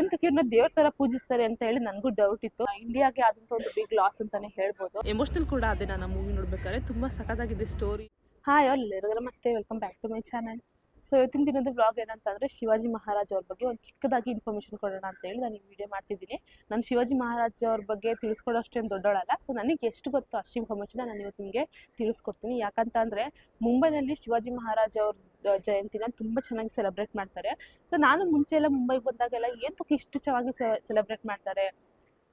ಏಂತಕ್ಕೆ ಇವ್ರನ್ನ ದೇವ್ರ ತರ ಪೂಜಿಸ್ತಾರೆ ಅಂತ ಹೇಳಿ ನನಗೂ ಡೌಟ್ ಇತ್ತು. ಇಂಡಿಯಾಗೆ ಆದಂತ ಒಂದು ಬಿಗ್ ಲಾಸ್ ಅಂತಾನೆ ಹೇಳ್ಬೋದು. ಎಮೋಷನಲ್ ಕೂಡ ಅದೇ ನಾನು ಮೂವಿ ನೋಡ್ಬೇಕಾದ್ರೆ ತುಂಬಾ ಸಖತ್ತಾಗಿದೆ ಸ್ಟೋರಿ ಹಾಯ್ ಆಲ್ ಎಲ್ಲರಿಗೂ ನಮಸ್ತೆ welcome back to my channel so ಇವತ್ತಿನ ದಿನದ ಬ್ಲಾಗ್ ಏನಂತಂದರೆ ಶಿವಾಜಿ ಮಹಾರಾಜ್ ಅವ್ರ ಬಗ್ಗೆ ಒಂದು ಚಿಕ್ಕದಾಗಿ ಇನ್ಫಾರ್ಮೇಷನ್ ಕೊಡೋಣ ಅಂತ ಹೇಳಿ ನಾನು ಈ ವಿಡಿಯೋ ಮಾಡ್ತಿದ್ದೀನಿ. ನಾನು ಶಿವಾಜಿ ಮಹಾರಾಜ್ ಅವ್ರ ಬಗ್ಗೆ ತಿಳಿಸ್ಕೊಡೋಷ್ಟೇನು ದೊಡ್ಡವಳಲ್ಲ. ಸೊ ನನಗೆ ಎಷ್ಟು ಗೊತ್ತೋ ಅಷ್ಟು ಇನ್ಫಾರ್ಮೇಷನ್ ನಾನು ಇವತ್ತು ನಿಮಗೆ ತಿಳಿಸ್ಕೊಡ್ತೀನಿ. ಯಾಕಂತ ಅಂದರೆ ಮುಂಬೈನಲ್ಲಿ ಶಿವಾಜಿ ಮಹಾರಾಜ್ ಅವ್ರ ಜಯಂತಿನ ತುಂಬ ಚೆನ್ನಾಗಿ ಸೆಲೆಬ್ರೇಟ್ ಮಾಡ್ತಾರೆ. ಸೊ ನಾನು ಮುಂಚೆ ಎಲ್ಲ ಮುಂಬೈಗೆ ಬಂದಾಗೆಲ್ಲ ಏನಕ್ಕೆ ಇಷ್ಟು ಚೆನ್ನಾಗಿ ಸೆಲೆಬ್ರೇಟ್ ಮಾಡ್ತಾರೆ?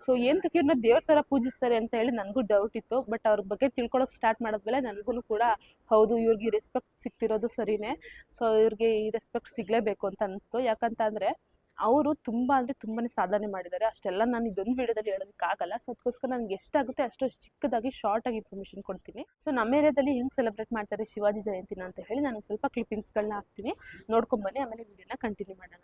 ಸೊ ಏನಕ್ಕೆ ಇವ್ರನ್ನ ದೇವ್ರ ಥರ ಪೂಜಿಸ್ತಾರೆ ಅಂತ ಹೇಳಿ ನನಗೂ ಡೌಟ್ ಇತ್ತು. ಬಟ್ ಅವ್ರ ಬಗ್ಗೆ ತಿಳ್ಕೊಳಕ್ಕೆ ಸ್ಟಾರ್ಟ್ ಮಾಡಿದ್ಮೇಲೆ ನನಗೂ ಕೂಡ ಹೌದು, ಇವ್ರಿಗೆ ರೆಸ್ಪೆಕ್ಟ್ ಸಿಗ್ತಿರೋದು ಸರಿನೇ. ಸೊ ಇವ್ರಿಗೆ ಈ ರೆಸ್ಪೆಕ್ಟ್ ಸಿಗಲೇಬೇಕು ಅಂತ ಅನಿಸ್ತು. ಯಾಕಂತ ಅಂದರೆ ಅವರು ತುಂಬ ಅಂದರೆ ತುಂಬಾ ಸಾಧನೆ ಮಾಡಿದ್ದಾರೆ. ಅಷ್ಟೆಲ್ಲ ನಾನು ಇದೊಂದು ವಿಡಿಯೋದಲ್ಲಿ ಹೇಳೋದಕ್ಕಾಗಲ್ಲ ಸೊ ಅದಕ್ಕೋಸ್ಕರ ನನಗೆ ಎಷ್ಟಾಗುತ್ತೆ ಅಷ್ಟು ಚಿಕ್ಕದಾಗಿ ಶಾರ್ಟಾಗಿ ಇನ್ಫಾರ್ಮೇಷನ್ ಕೊಡ್ತೀನಿ. ಸೊ ನಮ್ಮ ಏರಿಯಾದಲ್ಲಿ ಹೆಂಗೆ ಸೆಲೆಬ್ರೇಟ್ ಮಾಡ್ತಾರೆ ಶಿವಾಜಿ ಜಯಂತಿನ ಅಂತ ಹೇಳಿ ನಾನು ಸ್ವಲ್ಪ ಕ್ಲಿಪ್ಪಿಂಗ್ಸ್ಗಳನ್ನ ಹಾಕ್ತೀನಿ. ನೋಡ್ಕೊಂಬನ್ನಿ, ಆಮೇಲೆ ವಿಡಿಯೋನ ಕಂಟಿನ್ಯೂ ಮಾಡೋಣ.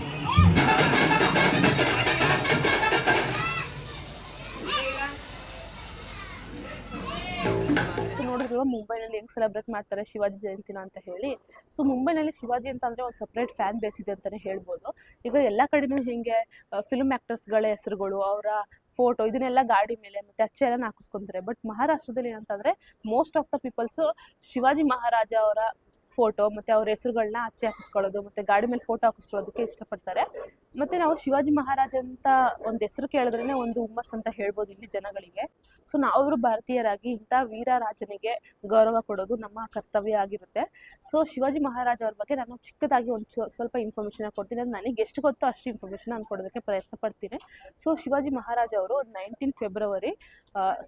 ಸೊ ನೋಡಿದ್ರು ಮುಂಬೈನಲ್ಲಿ ಹೆಂಗೆ ಸೆಲೆಬ್ರೇಟ್ ಮಾಡ್ತಾರೆ ಶಿವಾಜಿ ಜಯಂತಿನ ಅಂತ ಹೇಳಿ. ಸೊ ಮುಂಬೈನಲ್ಲಿ ಶಿವಾಜಿ ಅಂತ ಅಂದರೆ ಒಂದು ಸಪ್ರೇಟ್ ಫ್ಯಾನ್ ಬೇಸ್ ಇದೆ ಅಂತಲೇ ಹೇಳ್ಬೋದು. ಈಗ ಎಲ್ಲ ಕಡೆನೂ ಹಿಂಗೆ ಫಿಲ್ಮ್ ಆ್ಯಕ್ಟರ್ಸ್ಗಳ ಹೆಸರುಗಳು, ಅವರ ಫೋಟೋ ಇದನ್ನೆಲ್ಲ ಗಾಡಿ ಮೇಲೆ ಮತ್ತು ಅಚ್ಚೆ ಎಲ್ಲ ಹಾಕಿಸ್ಕೊತಾರೆ ಬಟ್ ಮಹಾರಾಷ್ಟ್ರದಲ್ಲಿ ಏನಂತಂದರೆ most of the peoples Shivaji Maharaj ಅವರ ಫೋಟೋ ಮತ್ತು ಅವ್ರ ಹೆಸರುಗಳನ್ನ ಆಚೆ ಹಾಕಿಸ್ಕೊಳ್ಳೋದು, ಮತ್ತು ಗಾಡಿ ಮೇಲೆ ಫೋಟೋ ಹಾಕಿಸ್ಕೊಳ್ಳೋದಕ್ಕೆ ಇಷ್ಟಪಡ್ತಾರೆ. ಮತ್ತು ನಾವು ಶಿವಾಜಿ ಮಹಾರಾಜ ಅಂತ ಒಂದು ಹೆಸರು ಕೇಳಿದ್ರೇ ಒಂದು ಹುಮ್ಮಸ್ ಅಂತ ಹೇಳ್ಬೋದು ಇಲ್ಲಿ ಜನಗಳಿಗೆ. ಸೊ ನಾವು ಭಾರತೀಯರಾಗಿ ಇಂಥ ವೀರ ರಾಜನಿಗೆ ಗೌರವ ಕೊಡೋದು ನಮ್ಮ ಕರ್ತವ್ಯ ಆಗಿರುತ್ತೆ. ಸೊ ಶಿವಾಜಿ ಮಹಾರಾಜ ಅವ್ರ ಬಗ್ಗೆ ನಾನು ಚಿಕ್ಕದಾಗಿ ಒಂದು ಸ್ವಲ್ಪ ಇನ್ಫಾರ್ಮೇಷನ್ ಕೊಡ್ತೀನಿ. ಅದು ನನಗೆ ಎಷ್ಟು ಗೊತ್ತೋ ಅಷ್ಟು ಇನ್ಫಾರ್ಮೇಷನ್ ನಾನು ಕೊಡೋದಕ್ಕೆ ಪ್ರಯತ್ನ ಪಡ್ತೀನಿ. ಸೊ ಶಿವಾಜಿ ಮಹಾರಾಜ ಅವರು ನೈನ್ಟೀನ್ ಫೆಬ್ರವರಿ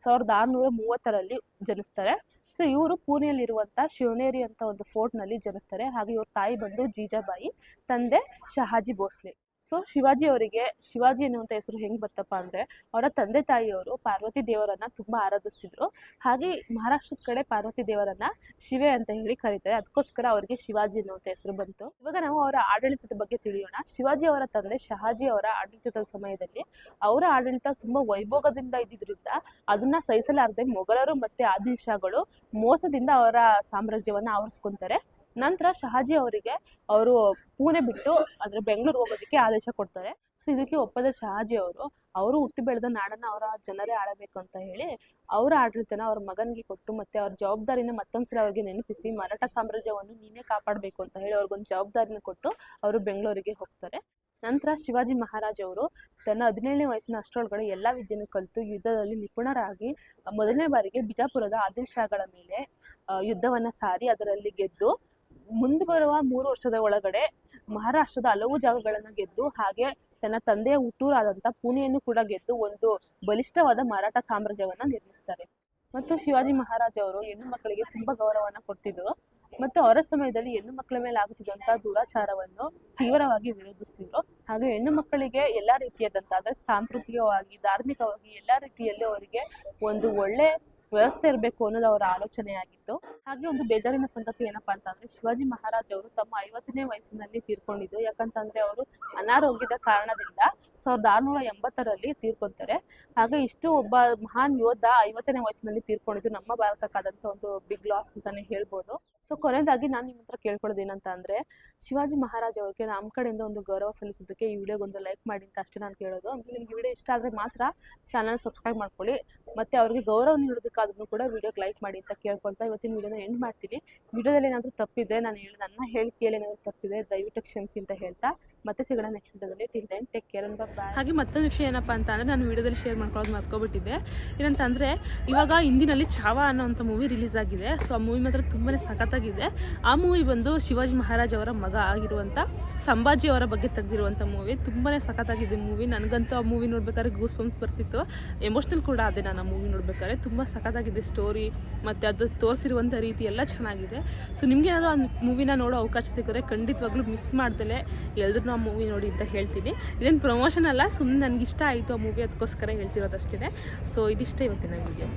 ಸಾವಿರದ ಆರುನೂರ ಮೂವತ್ತರಲ್ಲಿ ಜನಿಸ್ತಾರೆ. ಸೊ ಇವರು ಪುಣೆಯಲ್ಲಿರುವಂಥ ಶಿವನೇರಿ ಅಂತ ಒಂದು ಫೋರ್ಟ್ನಲ್ಲಿ ಜನಿಸ್ತಾರೆ. ಹಾಗೆ ಇವ್ರ ತಾಯಿ ಬಂದು ಜೀಜಾಬಾಯಿ, ತಂದೆ ಶಹಾಜಿ ಭೋಸ್ಲೆ. ಸೊ ಶಿವಾಜಿ ಅವರಿಗೆ ಶಿವಾಜಿ ಅನ್ನುವಂಥ ಹೆಸರು ಹೆಂಗೆ ಬತ್ತಪ್ಪ ಅಂದರೆ ಅವರ ತಂದೆ ತಾಯಿಯವರು ಪಾರ್ವತಿ ದೇವರನ್ನ ತುಂಬ ಆರಾಧಿಸ್ತಿದ್ರು. ಹಾಗೆ ಮಹಾರಾಷ್ಟ್ರದ ಕಡೆ ಪಾರ್ವತಿ ದೇವರನ್ನ ಶಿವೆ ಅಂತ ಹೇಳಿ ಕರೀತಾರೆ. ಅದಕ್ಕೋಸ್ಕರ ಅವರಿಗೆ ಶಿವಾಜಿ ಅನ್ನುವಂಥ ಹೆಸರು ಬಂತು. ಇವಾಗ ನಾವು ಅವರ ಆಡಳಿತದ ಬಗ್ಗೆ ತಿಳಿಯೋಣ. ಶಿವಾಜಿ ಅವರ ತಂದೆ ಶಹಾಜಿ ಅವರ ಆಡಳಿತದ ಸಮಯದಲ್ಲಿ ಅವರ ಆಡಳಿತ ತುಂಬ ವೈಭೋಗದಿಂದ ಇದ್ದಿದ್ರಿಂದ ಅದನ್ನ ಸಹಿಸಲಾರದೆ ಮೊಘಲರು ಮತ್ತೆ ಆದಿಲ್ ಶಾಗಳು ಮೋಸದಿಂದ ಅವರ ಸಾಮ್ರಾಜ್ಯವನ್ನ ಆವರಿಸ್ಕೊಂತಾರೆ. ನಂತರ ಶಹಾಜಿ ಅವರಿಗೆ ಅವರು ಪುಣೆ ಬಿಟ್ಟು ಅಂದ್ರೆ ಬೆಂಗಳೂರು ಹೋಗೋದಕ್ಕೆ ಆದೇಶ ಕೊಡ್ತಾರೆ. ಸೊ ಇದಕ್ಕೆ ಒಪ್ಪದ ಶಹಾಜಿ ಅವರು. ಅವರು ಹುಟ್ಟಿ ಬೆಳೆದ ನಾಡನ್ನ ಅವರ ಜನರೇ ಆಳಬೇಕು ಅಂತ ಹೇಳಿ ಅವರ ಆಡಳಿತನ ಅವ್ರ ಮಗನಿಗೆ ಕೊಟ್ಟು ಮತ್ತೆ ಅವ್ರ ಜವಾಬ್ದಾರಿನ ಮತ್ತೊಂದ್ಸಲ ಅವ್ರಿಗೆ ನೆನಪಿಸಿ ಮರಾಠ ಸಾಮ್ರಾಜ್ಯವನ್ನು ನೀನೇ ಕಾಪಾಡಬೇಕು ಅಂತ ಹೇಳಿ ಅವ್ರಿಗೊಂದು ಜವಾಬ್ದಾರಿನ ಕೊಟ್ಟು ಅವರು ಬೆಂಗಳೂರಿಗೆ ಹೋಗ್ತಾರೆ. ನಂತರ ಶಿವಾಜಿ ಮಹಾರಾಜ್ ಅವರು ತನ್ನ ಹದಿನೇಳನೇ ವಯಸ್ಸಿನ ಅಷ್ಟರೊಳಗಡೆ ಎಲ್ಲ ವಿದ್ಯೆಯನ್ನು ಕಲಿತು ಯುದ್ಧದಲ್ಲಿ ನಿಪುಣರಾಗಿ ಮೊದಲನೇ ಬಾರಿಗೆ ಬಿಜಾಪುರದ ಆದಿಲ್ ಶಾಗಳ ಮೇಲೆ ಯುದ್ಧವನ್ನು ಯುದ್ಧವನ್ನ ಸಾರಿ ಅದರಲ್ಲಿ ಗೆದ್ದು ಮುಂದೆ ಬರುವ ಮೂರು ವರ್ಷದ ಒಳಗಡೆ ಮಹಾರಾಷ್ಟ್ರದ ಹಲವು ಜಾಗಗಳನ್ನು ಗೆದ್ದು ಹಾಗೆ ತನ್ನ ತಂದೆಯ ಹುಟ್ಟೂರಾದಂಥ ಪುಣೆಯನ್ನು ಕೂಡ ಗೆದ್ದು ಒಂದು ಬಲಿಷ್ಠವಾದ ಮರಾಠ ಸಾಮ್ರಾಜ್ಯವನ್ನ ನಿರ್ಮಿಸ್ತಾರೆ. ಮತ್ತು ಶಿವಾಜಿ ಮಹಾರಾಜ ಅವರು ಹೆಣ್ಣು ಮಕ್ಕಳಿಗೆ ತುಂಬಾ ಗೌರವವನ್ನು ಕೊಡ್ತಿದ್ರು. ಮತ್ತು ಅವರ ಸಮಯದಲ್ಲಿ ಹೆಣ್ಣು ಮಕ್ಕಳ ಮೇಲೆ ಆಗುತ್ತಿದ್ದಂತಹ ದುರಾಚಾರವನ್ನು ತೀವ್ರವಾಗಿ ವಿರೋಧಿಸ್ತಿದ್ರು. ಹಾಗೆ ಹೆಣ್ಣು ಮಕ್ಕಳಿಗೆ ಎಲ್ಲಾ ರೀತಿಯಾದಂತಹ ಅಂದರೆ ಸಾಂಸ್ಕೃತಿಕವಾಗಿ, ಧಾರ್ಮಿಕವಾಗಿ ಎಲ್ಲಾ ರೀತಿಯಲ್ಲೂ ಅವರಿಗೆ ಒಂದು ಒಳ್ಳೆ ವ್ಯವಸ್ಥೆ ಇರಬೇಕು ಅನ್ನೋದು ಅವರ ಆಲೋಚನೆಯಾಗಿತ್ತು ಹಾಗೆ ಒಂದು ಬೇಜಾರಿನ ಸಂಗತಿ ಏನಪ್ಪಾ ಅಂತಂದ್ರೆ ಶಿವಾಜಿ ಮಹಾರಾಜ್ ಅವರು ತಮ್ಮ ಐವತ್ತನೇ ವಯಸ್ಸಿನಲ್ಲಿ ತೀರ್ಕೊಂಡಿದ್ದು. ಯಾಕಂತಂದ್ರೆ ಅವರು ಅನಾರೋಗ್ಯದ ಕಾರಣದಿಂದ ಸಾವಿರದ ಆರುನೂರ ಎಂಬತ್ತರಲ್ಲಿ ತೀರ್ಕೊಂತಾರೆ. ಹಾಗೆ ಇಷ್ಟು ಒಬ್ಬ ಮಹಾನ್ ಯೋಧ ಐವತ್ತನೇ ವಯಸ್ಸಿನಲ್ಲಿ ತೀರ್ಕೊಂಡಿದ್ದು ನಮ್ಮ ಭಾರತಕ್ಕಾದಂಥ ಒಂದು ಬಿಗ್ ಲಾಸ್ ಅಂತಾನೆ ಹೇಳ್ಬೋದು. ಸೊ ಕೊನೆಯದಾಗಿ ನಾನು ನಿಮ್ಮ ಹತ್ರ ಕೇಳ್ಕೊಳ್ಳೋದು ಏನಂತ ಅಂದ್ರೆ ಶಿವಾಜಿ ಮಹಾರಾಜ್ ಅವರಿಗೆ ನಮ್ಮ ಕಡೆಯಿಂದ ಒಂದು ಗೌರವ ಸಲ್ಲಿಸೋದಕ್ಕೆ ಈ ವಿಡಿಯೋಗೆ ಒಂದು ಲೈಕ್ ಮಾಡಿ ಅಂತ ಅಷ್ಟೇ ನಾನು ಕೇಳೋದು. ಅಂದ್ರೆ ನಿಮ್ಗೆ ವಿಡಿಯೋ ಇಷ್ಟ ಆದರೆ ಮಾತ್ರ ಚಾನಲ್ ಸಬ್ಸ್ಕ್ರೈಬ್ ಮಾಡ್ಕೊಳ್ಳಿ. ಮತ್ತೆ ಅವ್ರಿಗೆ ಗೌರವ ನೀಡೋದಕ್ಕಾದ್ರೂ ಕೂಡ ವಿಡಿಯೋಗೆ ಲೈಕ್ ಮಾಡಿ ಅಂತ ಕೇಳ್ಕೊಳ್ತಾ ಇವತ್ತಿನ ವಿಡಿಯೋನ ಎಂಡ್ ಮಾಡ್ತೀನಿ. ವಿಡಿಯೋದಲ್ಲಿ ಏನಾದರೂ ತಪ್ಪಿದೆ ನಾನು ಹೇಳಿ, ನನ್ನ ಹೇಳಿಕೆಯಲ್ಲಿ ಏನಾದರೂ ತಪ್ಪಿದೆ ದಯವಿಟ್ಟು ಕ್ಷಮಿಸಿ ಅಂತ ಹೇಳ್ತಾ ಮತ್ತೆ ಸಿಗೋಣ ನೆಕ್ಸ್ಟ್ ವಿಡಿಯೋದಲ್ಲಿ. ಟಿಲ್ ದೆನ್ ಟೇಕ್ ಕೇರ್ ಅಂತ ಹಾಗೆ ಮತ್ತೊಂದು ವಿಷಯ ಏನಪ್ಪ ಅಂತ ಅಂದರೆ ನಾನು ವಿಡಿಯೋದಲ್ಲಿ ಶೇರ್ ಮಾಡ್ಕೊಳ್ಳೋದು ಮರ್ಕೊಬಿಟ್ಟಿದ್ದೆ ಏನಂತಂದರೆ ಇವಾಗ ಹಿಂದಿನಲ್ಲಿ ಚಾವ ಅನ್ನೋಂಥ ಮೂವಿ ರಿಲೀಸ್ ಆಗಿದೆ. ಸೊ ಆ ಮೂವಿ ಮಾತ್ರ ತುಂಬಾ ಸಖತ್ತಾಗಿದೆ. ಆ ಮೂವಿ ಬಂದು ಶಿವಾಜಿ ಮಹಾರಾಜ್ ಅವರ ಮಗ ಆಗಿರುವಂಥ ಸಂಭಾಜಿ ಅವರ ಬಗ್ಗೆ ತೆಗೆದಿರುವಂಥ ಮೂವಿ ತುಂಬಾ ಸಖತ್ತಾಗಿದೆ ಮೂವಿ ನನಗಂತೂ ಆ ಮೂವಿ ನೋಡ್ಬೇಕಾದ್ರೆ ಗೂಸ್ ಬಂಪ್ಸ್ ಬರ್ತಿತ್ತು. ಎಮೋಷ್ನಲ್ ಕೂಡ ಅದೇ ನಾನು ಮೂವಿ ನೋಡ್ಬೇಕಾದ್ರೆ ತುಂಬ ಸಖತ್ತಾಗಿದೆ ಸ್ಟೋರಿ ಮತ್ತು ಅದು ತೋರಿಸಿರುವಂಥ ರೀತಿ ಎಲ್ಲ ಚೆನ್ನಾಗಿದೆ. ಸೊ ನಿಮಗೆ ಏನಾದರೂ ಆ ಮೂವಿನ ನೋಡೋ ಅವಕಾಶ ಸಿಕ್ಕಿದ್ರೆ ಖಂಡಿತವಾಗ್ಲೂ ಮಿಸ್ ಮಾಡ್ದಲೆ ಎಲ್ಲರೂ ಆ ಮೂವಿ ನೋಡಿ ಅಂತ ಹೇಳ್ತೀನಿ. ಇದೇನು ಪ್ರಮೋಷನ್ ಅಲ್ಲ ಸುಮ್ಮನೆ ನನಗಿಷ್ಟ ಆಯಿತು ಆ ಮೂವಿ ಅದಕ್ಕೋಸ್ಕರ ಹೇಳ್ತಿರೋದಷ್ಟೇ ಸೊ ಇದಿಷ್ಟೇ ಇವತ್ತಿನ ವಿಡಿಯೋ